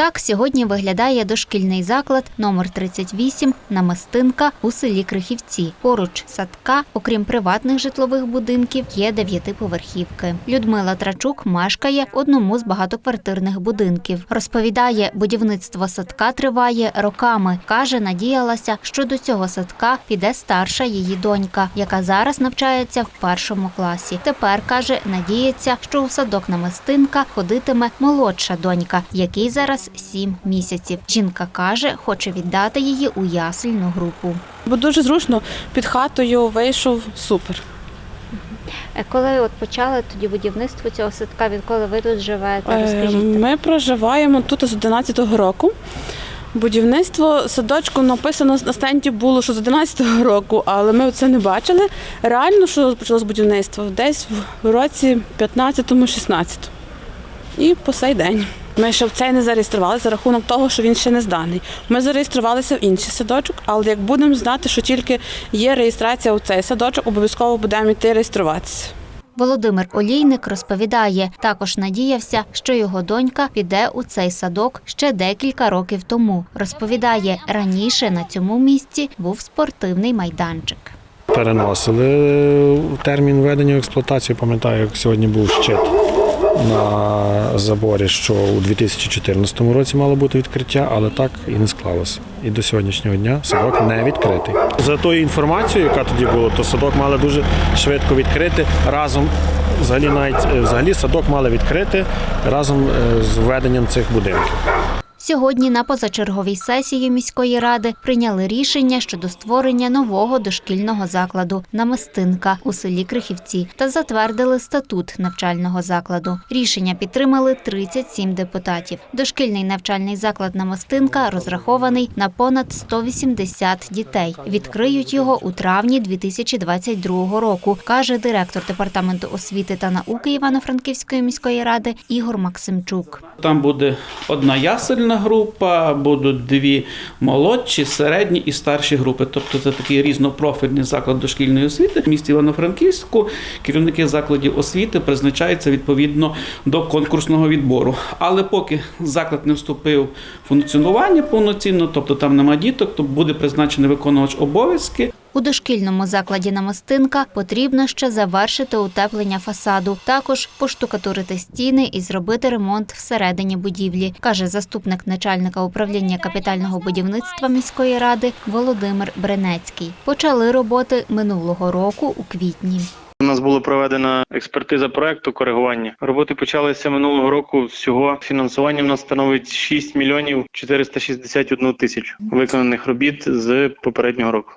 Так сьогодні виглядає дошкільний заклад номер 38 Намистинка у селі Крихівці. Поруч садка, окрім приватних житлових будинків, є дев'ятиповерхівки. Людмила Трачук мешкає в одному з багатоквартирних будинків. Розповідає, будівництво садка триває роками. каже, надіялася, що до цього садка піде старша її донька, яка зараз навчається в першому класі. Тепер каже, надіється, що у садок намистинка ходитиме молодша донька, якій зараз сім місяців. Жінка каже, хоче віддати її у ясельну групу. Бо дуже зручно під хатою вийшов супер. Е, Коли от почали тоді будівництво цього садка, відколи ви тут живете? Е, Ми проживаємо тут з 11-го року. Будівництво садочку написано на стенді було, що з 11-го року, але ми це не бачили. Реально, що почалось будівництво десь в році 15-16. І по сей день. Ми ще в цей не зареєструвалися за рахунок того, що він ще не зданий. Ми зареєструвалися в інший садочок, але як будемо знати, що тільки є реєстрація у цей садочок, обов'язково будемо йти реєструватися. Володимир Олійник розповідає, також надіявся, що його донька піде у цей садок ще декілька років тому. Розповідає, раніше на цьому місці був спортивний майданчик. переносили термін введення в експлуатацію. Пам'ятаю, як сьогодні був щит на заборі, що у 2014 році мало бути відкриття, але так і не склалося. І до сьогоднішнього дня садок не відкритий. За тою інформацією, яка тоді була, то садок мали дуже швидко відкрити разом. Взагалі, навіть е, взагалі садок мали відкрити разом е, з введенням цих будинків. Сьогодні на позачерговій сесії міської ради прийняли рішення щодо створення нового дошкільного закладу «Намистинка» у селі Крихівці та затвердили статут навчального закладу. Рішення підтримали 37 депутатів. Дошкільний навчальний заклад «Намистинка» розрахований на понад 180 дітей. Відкриють його у травні 2022 року, каже директор департаменту освіти та науки Івано-Франківської міської ради Ігор Максимчук. Там буде одна ясельна група, будуть дві молодші, середні і старші групи. Тобто це такий різнопрофільний заклад дошкільної освіти. В місті Івано-Франківську керівники закладів освіти призначаються відповідно до конкурсного відбору. Але поки заклад не вступив в функціонування повноцінно, тобто там нема діток, то буде призначений виконувач обов'язки. У дошкільному закладі намистинка потрібно ще завершити утеплення фасаду, також поштукатурити стіни і зробити ремонт всередині будівлі, каже заступник начальника управління капітального будівництва міської ради Володимир Бренецький. Почали роботи минулого року у квітні. У нас була проведена експертиза проекту коригування. Роботи почалися минулого року. Всього фінансування в нас становить 6 мільйонів 461 тисячу виконаних робіт з попереднього року.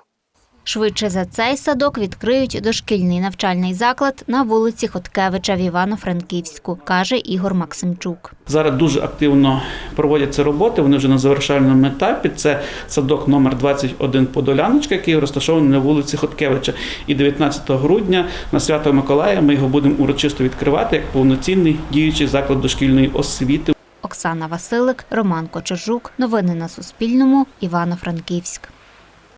Швидше за цей садок відкриють дошкільний навчальний заклад на вулиці Хоткевича в Івано-Франківську, каже Ігор Максимчук. Зараз дуже активно проводяться роботи. Вони вже на завершальному етапі. Це садок номер 21 Подоляночка, який розташований на вулиці Хоткевича. І 19 грудня на свято Миколая ми його будемо урочисто відкривати як повноцінний діючий заклад дошкільної освіти. Оксана Василик, Роман Кочержук. Новини на Суспільному. Івано-Франківськ.